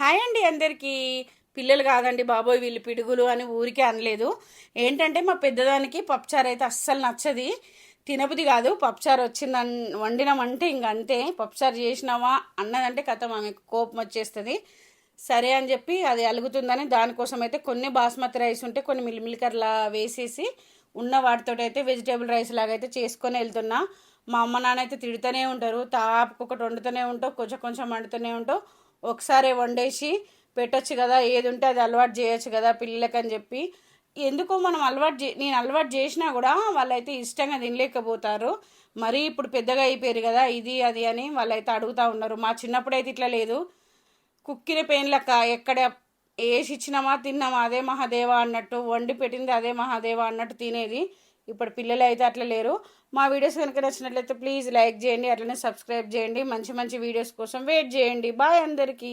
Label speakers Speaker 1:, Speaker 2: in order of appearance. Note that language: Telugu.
Speaker 1: హాయ్ అండి అందరికీ. పిల్లలు కాదండి బాబోయ్ వీళ్ళు పిడుగులు అని ఊరికే అనలేదు. ఏంటంటే మా పెద్దదానికి పప్పుచారు అయితే అస్సలు నచ్చది. తినబుది కాదు పప్పుచారు వచ్చిందన్ వండినామంటే ఇంక అంతే. పప్పుచారు చేసినావా అన్నదంటే కథ ఆమెకు కోపం వచ్చేస్తుంది. సరే అని చెప్పి అది అలుగుతుందని దానికోసం అయితే కొన్ని బాస్మతి రైస్ ఉంటే కొన్ని మిల్లిమిల్కర్లా వేసేసి ఉన్న వాటితో అయితే వెజిటేబుల్ రైస్ లాగా అయితే చేసుకొని వెళ్తున్నా. మా అమ్మ నాన్న అయితే తిడుతూనే ఉంటారు. తాపుకొకటి వండుతూనే ఉంటావు కొంచెం కొంచెం వండుతూనే ఉంటావు. ఒకసారి వండేసి పెట్టొచ్చు కదా ఏది ఉంటే అది అలవాటు చేయొచ్చు కదా పిల్లలకని చెప్పి. ఎందుకో మనం అలవాటు చే నేను అలవాటు చేసినా కూడా వాళ్ళైతే ఇష్టంగా తినలేకపోతారు. మరీ ఇప్పుడు పెద్దగా అయిపోయారు కదా ఇది అది అని వాళ్ళైతే అడుగుతూ ఉన్నారు. మా చిన్నప్పుడైతే ఇట్లా లేదు. కుక్కిన పెయిన్లక్క ఎక్కడ వేసి ఇచ్చినామా తిన్నామా అదే మహాదేవ అన్నట్టు వండి పెట్టింది అదే మహాదేవ అన్నట్టు తినేది. ఇప్పుడు పిల్లలు అయితే అట్లా లేరు. మా వీడియోస్ కనుక నచ్చినట్లయితే ప్లీజ్ లైక్ చేయండి అట్లనే సబ్స్క్రైబ్ చేయండి. మంచి మంచి వీడియోస్ కోసం వెయిట్ చేయండి. బాయ్ అందరికీ.